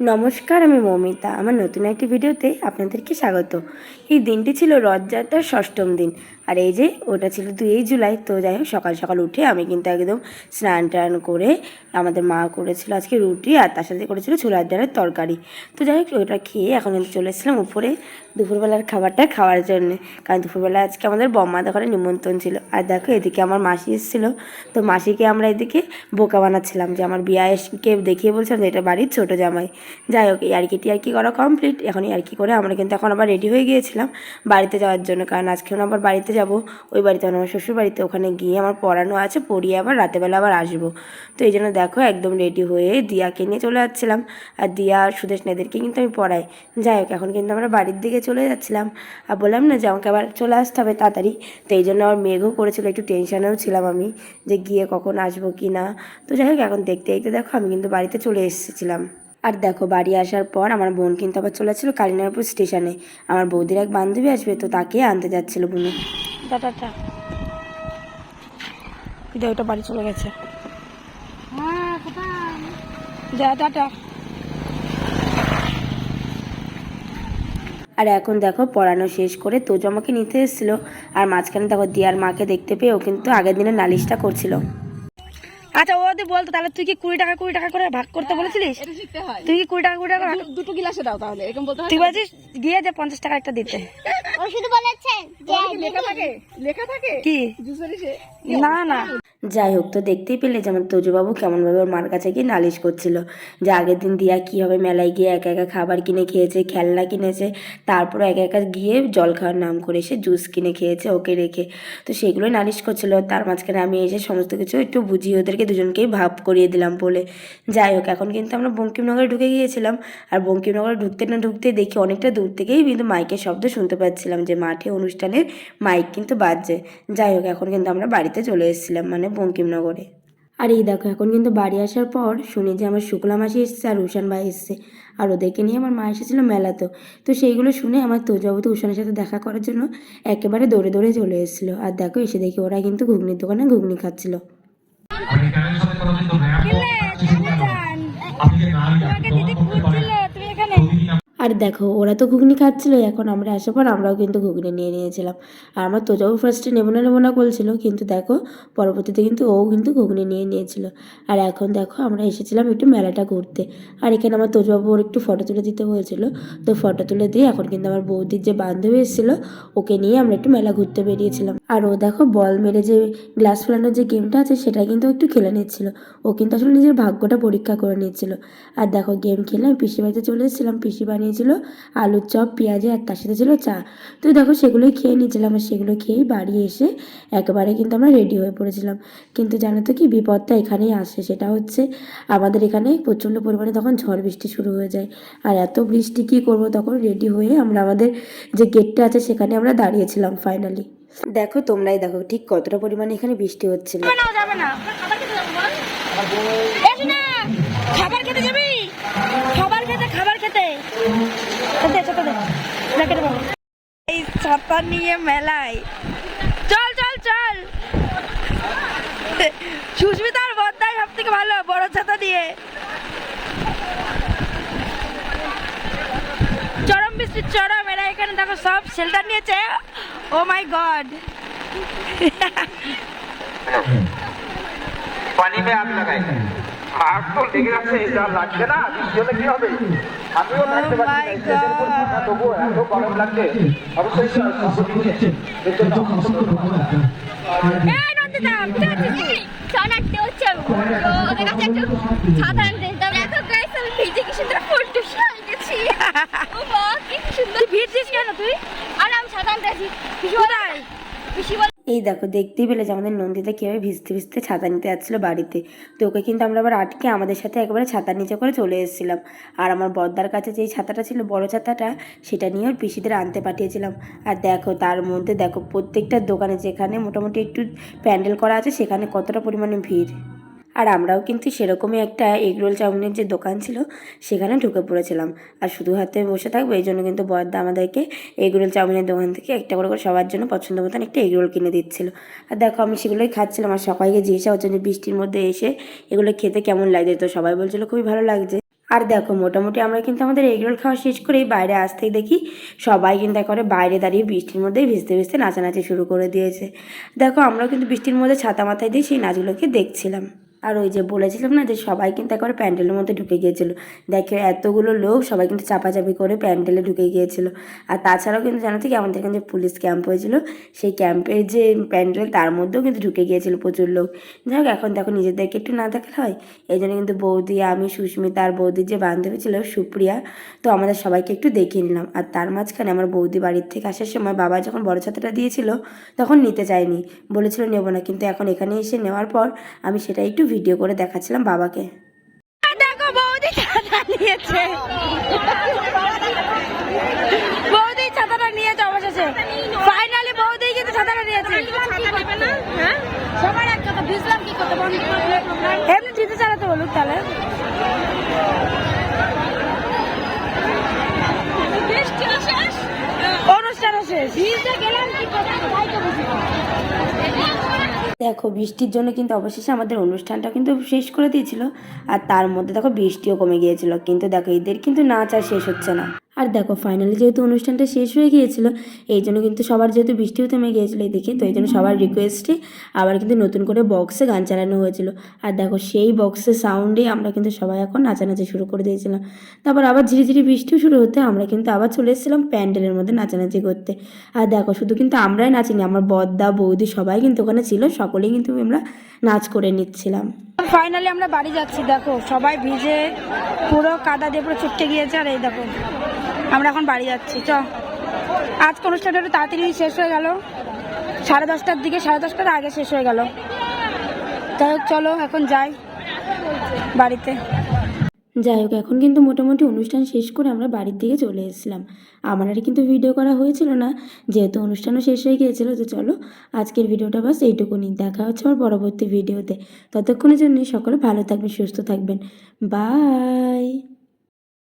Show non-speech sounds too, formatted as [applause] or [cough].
নমস্কার, আমি মৌমিতা। আমার নতুন একটি ভিডিওতে আপনাদেরকে স্বাগত। এই দিনটি ছিল রথযাত্রার ষষ্ঠম দিন। আর এই যে ওটা ছিল দুই জুলাই, তো যাই হোক, সকাল সকাল উঠে আমি কিন্তু একদম স্নান টান করে আমাদের মা করেছিল আজকে রুটি আর তার সাথে করেছিল ছোলার ডালের তরকারি। তো যাই হোক, ওটা খেয়ে এখন কিন্তু চলে এসেছিলাম উপরে দুপুরবেলার খাবারটা খাওয়ার জন্য। কারণ দুপুরবেলা আজকে আমাদের বম্মাদের ঘরে নিমন্ত্রণ ছিল। আর দেখো, এদিকে আমার মাসি এসেছিল। তো মাসিকে আমরা এদিকে বোকা বানাচ্ছিলাম যে আমার বিয়াকে দেখিয়ে বলছিলাম যে এটা বাড়ির ছোটো জামাই। যাই হোক, এই আর কি টিয়ারকি করা কমপ্লিট এখন আর কি করে আমরা কিন্তু এখন আবার রেডি হয়ে গিয়েছিলাম বাড়িতে যাওয়ার জন্য। কারণ আজকে আবার বাড়িতে যাব। ওই বাড়িতে আমার শ্বশুর বাড়িতে ওখানে গিয়ে আমার পড়ানো আছে, পড়িয়ে আবার রাতেবেলা আবার আসব। তো এই জন্য দেখো একদম রেডি হয়ে দিয়াকে নিয়ে চলে যাচ্ছিলাম। আর দিয়া সুদেশ নেদেরকে কিন্তু আমি পড়াই। যাই হোক, এখন কিন্তু আমরা বাড়ির দিকে চলে যাচ্ছিলাম। আর বললাম না যে আমাকে আবার চলে আসতে হবে তাড়াতাড়ি। তো এই জন্য আমার মেঘও করেছিল, একটু টেনশানেও ছিলাম আমি যে গিয়ে কখন আসব কি না। তো যাই হোক, এখন দেখতে দেখতে দেখো আমি কিন্তু বাড়িতে চলে এসেছিলাম। আর দেখো বাড়ি আসার পর আমার বোন কিন্তু আবার চলে যাচ্ছিল কালিনারপুর স্টেশনে। আমার বৌদির এক বান্ধবী আসবে তো তাকে আনতে যাচ্ছিল বুনু। টাটা ওটা বাড়ি চলে গেছে। যা টাটা আর এখন দেখো পড়ানো শেষ করে তোজো আমাকে নিতে এসেছিল। আর মাঝখানে দেখো দিয়ার মাকে দেখতে পেয়ে ও কিন্তু আগের দিনে নালিশটা করছিল। আচ্ছা ও যদি বলতো তাহলে তুই কি কুড়ি টাকা কুড়ি টাকা করে ভাগ করতে বলেছিলিস? এটা শিখতে হয়। তুই কি কুড়ি টাকা কুড়ি টাকা দুটো গিলাসে দাও তাহলে এরকম বলতে তুই বলছিস গিয়ে যে পঞ্চাশ টাকা একটা দিতে। ও শুধু বলেছেন লেখা থাকে? লেখা থাকে? কি? না না। যাই হোক, তো দেখতেই পেলে যে আমার তোজবাবু কেমনভাবে ওর মার কাছে গিয়ে নালিশ করছিল যে আগের দিন দিয়া কীভাবে মেলায় গিয়ে একা একা খাবার কিনে খেয়েছে, খেলনা কিনেছে তারপরে একা একা গিয়ে জল খাওয়ার নাম করে এসে জুস কিনে খেয়েছে ওকে রেখে। তো সেগুলোই নালিশ করছিল, তার মাঝখানে আমি এসে সমস্ত কিছু একটু বুঝিয়ে ওদেরকে দুজনকেই ভাব করিয়ে দিলাম বলে। যাই হোক, এখন কিন্তু আমরা বঙ্কিমনগরে ঢুকে গিয়েছিলাম আর বঙ্কিমনগরে ঢুকতে না ঢুকতে দেখি অনেকটা দূর থেকেই কিন্তু মাইকের শব্দ শুনতে পাচ্ছিলাম যে মাঠে অনুষ্ঠানের মাইক কিন্তু বাজছে। যাই হোক, এখন কিন্তু আমরা বাড়িতে চলে এসেছিলাম মানে বঙ্কিমনগরে। আর এই দেখো এখন কিন্তু বাড়ি আসার পর শুনি যে আমার শুক্লা মাসি এসছে আর উষান ভাই এসছে। আর ওদেরকে নিয়ে আমার মা এসেছিল মেলাতে তো। সেইগুলো শুনে আমার তো তো উষানের সাথে দেখা করার জন্য একেবারে দৌড়ে দৌড়ে চলে এসেছিল। আর দেখো এসে দেখি ওরা কিন্তু ঘুগনির দোকানে ঘুগনি খাচ্ছিল। আর দেখো, ওরা তো ঘুগনি খাচ্ছিল, এখন আমরা আসার পর আমরাও কিন্তু ঘুগনি নিয়ে নিয়েছিলাম। আর আমার তোজাও ফার্স্টে নেব না নেব না করছিল, কিন্তু দেখো, পরবর্তীতে কিন্তু ও কিন্তু ঘুগনি নিয়ে নিয়েছিল। আর এখন দেখো, আমরা এসেছিলাম একটু মেলাটা ঘুরতে। আর এখানে আমার তোজবাবু ওর একটু ফটো তুলে দিতে হয়েছিল। তো ফটো তুলে দিয়ে এখন কিন্তু আমার বৌদির যে বান্ধবী এসেছিল, ওকে নিয়ে আমরা একটু মেলা ঘুরতে বেরিয়েছিলাম। আর ও দেখো বল মেরে যে গ্লাস ফেলানোর যে গেমটা আছে, সেটা কিন্তু একটু খেলে নিচ্ছিল। ও কিন্তু আসলে নিজের ভাগ্যটা পরীক্ষা করে নিচ্ছিল। আর দেখো গেম খেলে আমি পিসি বাড়িতে চলে এসেছিলাম, পিসি বানিয়েছিল আলুর চপ, পেঁয়াজে আর তার সাথে ছিল চা। তো দেখো সেগুলোই খেয়ে নিয়েছিলাম আর সেগুলো খেয়েই বাড়ি এসে একেবারে কিন্তু আমরা রেডি হয়ে পড়েছিলাম। কিন্তু জানো তো কি, বিপদটা এখানেই আসে, সেটা হচ্ছে আমাদের এখানে প্রচণ্ড পরিমাণে তখন ঝড় বৃষ্টি শুরু হয়ে যায়। আর এত বৃষ্টি কী করব তখন রেডি হয়ে আমরা আমাদের যে গেটটা আছে, সেখানে আমরা দাঁড়িয়েছিলাম ফাইনালি দেখো তোমরাই দেখো ঠিক কতটা পরিমাণে এখানে বৃষ্টি হচ্ছিল। খাবার খেতে যাবি খাবার খেতে খাবার খেতে খেতে। খেতে দে না খেতে পাবো। এই ছাতা নিয়ে মেলায়। চল চল চল। সুস্মিতার বদ্দায় সব থেকে ভালো বড় ছাতা দিয়ে। চরম বৃষ্টি চরম এরা এখানে দেখো সব শেল্টার নিয়েছে। ও মাই গড পানি মে আগ লাগাই। আগ তো লেগে যাচ্ছে যা লাগছে না বৃষ্টি হলে কি হবে? আমিও থাকতে Oh পারছি না স্টেজের উপর এত গরম লাগছে। অবশ্যই ধন্যবাদ এই নন্দিতা কোথায় আছিস শোনাতে হচ্ছে তো ওদের কাছে একটু ছাতা আনতে দিতাম দেখো গাইস আমি ভিজে কি সুন্দর ফটো গেছি [laughs] ও মা কি সুন্দর তুই ভিড়ছিস কেন তুই? এই দেখো দেখতেই পেলে যে আমাদের নন্দিতা কীভাবে ভিজতে ভিজতে ছাতা নিতে যাচ্ছিল বাড়িতে। তো ওকে কিন্তু আমরা আবার আটকে আমাদের সাথে একেবারে ছাতার নিচে করে চলে এসেছিলাম। আর আমার বদ্দার কাছে যেই ছাতাটা ছিল বড় ছাতাটা সেটা নিয়ে ওর পিসিদের আনতে পাঠিয়েছিলাম। আর দেখো তার মধ্যে দেখো প্রত্যেকটা দোকানে যেখানে মোটামুটি একটু প্যান্ডেল করা আছে সেখানে কতটা পরিমাণে ভিড়। আর আমরাও কিন্তু সেরকমই একটা এগরোল চাউমিনের যে দোকান ছিল, সেখানে ঢুকে পড়েছিলাম। আর শুধু হাতে বসে থাকব, এই জন্য কিন্তু বর্দা আমাদেরকে এগরোল চাউমিনের দোকান থেকে একটা করে করে সবার জন্য পছন্দ মতন একটা এগরোল কিনে দিচ্ছিল। আর দেখো, আমি সেগুলোই খাচ্ছিলাম আর সবাইকে জিজ্ঞাসা হচ্ছে যে বৃষ্টির মধ্যে এসে এগুলো খেতে কেমন লাগছে? তো সবাই বলছিল, খুবই ভালো লাগছে। আর দেখো, মোটামুটি আমরা কিন্তু আমাদের এগরোল খাওয়া শেষ করেই বাইরে আসতেই দেখি সবাই কিন্তু একেবারে বাইরে দাঁড়িয়ে বৃষ্টির মধ্যেই ভিজতে ভিজতে নাচানাচি শুরু করে দিয়েছে। দেখো আমরা কিন্তু বৃষ্টির মধ্যে ছাতা মাথায় দিয়ে সেই নাচগুলোকে দেখছিলাম। আর ওই যে বলেছিলাম না যে সবাই কিন্তু একবার প্যান্ডেলের মধ্যে ঢুকে গিয়েছিল। দেখে এতগুলো লোক সবাই কিন্তু চাপাচাপি করে প্যান্ডেলে ঢুকে গিয়েছিল। আর তাছাড়াও কিন্তু জানো থেকে আমাদের এখানে যে পুলিশ ক্যাম্প হয়েছিল, সেই ক্যাম্পের যে প্যান্ডেল, তার মধ্যেও কিন্তু ঢুকে গিয়েছিল প্রচুর লোক। যাই হোক, এখন দেখো নিজেদেরকে একটু না দেখালে হয়? এই জন্য কিন্তু বৌদি, আমি, সুস্মিতা আর বৌদির যে বান্ধবী ছিল সুপ্রিয়া, তো আমাদের সবাইকে একটু দেখিয়ে নিলাম। আর তার মাঝখানে আমার বৌদি বাড়ির থেকে আসার সময় বাবা যখন বড় ছাতাটা দিয়েছিল, তখন নিতে চাইনি বলেছিল, নেব না। কিন্তু এখন এখানে এসে নেওয়ার পর আমি সেটা একটু ভিডিও করে দেখাচ্ছিলাম বাবাকে। দেখো বৌদি ছাতা নিয়েছে। বৌদি ছাতাটা নিয়েছে অবশেষে। ফাইনালি বৌদি কিন্তু ছাতাটা নিয়েছে। সবার এক কথা ভিজলাম কি করতে এমনি চালাতে বলুক তাহলে। অনুষ্ঠানও শেষ। গেলাম কি না। দেখো, বৃষ্টির জন্য কিন্তু অবশেষে আমাদের অনুষ্ঠানটা কিন্তু শেষ করে দিয়েছিল। আর তার মধ্যে দেখো বৃষ্টিও কমে গিয়েছিল। কিন্তু দেখো, এদের কিন্তু নাচ আর শেষ হচ্ছে না। আর দেখো ফাইনালি যেহেতু অনুষ্ঠানটা শেষ হয়ে গিয়েছিল, এই জন্য কিন্তু সবার যেহেতু বৃষ্টিও থেমে গিয়েছিল এদিকে, তো এই জন্য সবার রিকোয়েস্টে আবার কিন্তু নতুন করে বক্সে গান চালানো হয়েছিল। আর দেখো, সেই বক্সের সাউন্ডে আমরা কিন্তু সবাই এখন নাচানাচি শুরু করে দিয়েছিলাম। তারপর আবার ধীরে বৃষ্টিও শুরু হতে আমরা কিন্তু আবার চলে এসেছিলাম প্যান্ডেলের মধ্যে নাচানাচি করতে। আর দেখো, শুধু কিন্তু আমরাই নাচিনি, আমার বদ্দা, বৌদি সবাই কিন্তু ওখানে ছিল, সকলেই কিন্তু আমরা নাচ করে নিচ্ছিলাম। ফাইনালি আমরা বাড়ি যাচ্ছি, দেখো, সবাই ভিজে পুরো কাদা দিয়ে পুরো চুপটে গিয়েছে, আর এই দেখো। আমরা এখন বাড়ি যাচ্ছি, চ। আজকে অনুষ্ঠানটা একটু তাড়াতাড়ি শেষ হয়ে গেল। সাড়ে দশটার দিকে, সাড়ে দশটার আগে শেষ হয়ে গেল। যাই হোক, চলো, এখন যাই বাড়িতে। যাই হোক, এখন কিন্তু মোটামুটি অনুষ্ঠান শেষ করে আমরা বাড়ির দিকে চলে এসেছিলাম। আমার আর কিন্তু ভিডিও করা হয়েছিল না, যেহেতু অনুষ্ঠানও শেষ হয়ে গিয়েছিল, তো চলো আজকের ভিডিওটা বাস এইটুকুনি। দেখা হচ্ছে আমার পরবর্তী ভিডিওতে ততক্ষণের জন্য সকলে ভালো থাকবেন, সুস্থ থাকবেন। বাই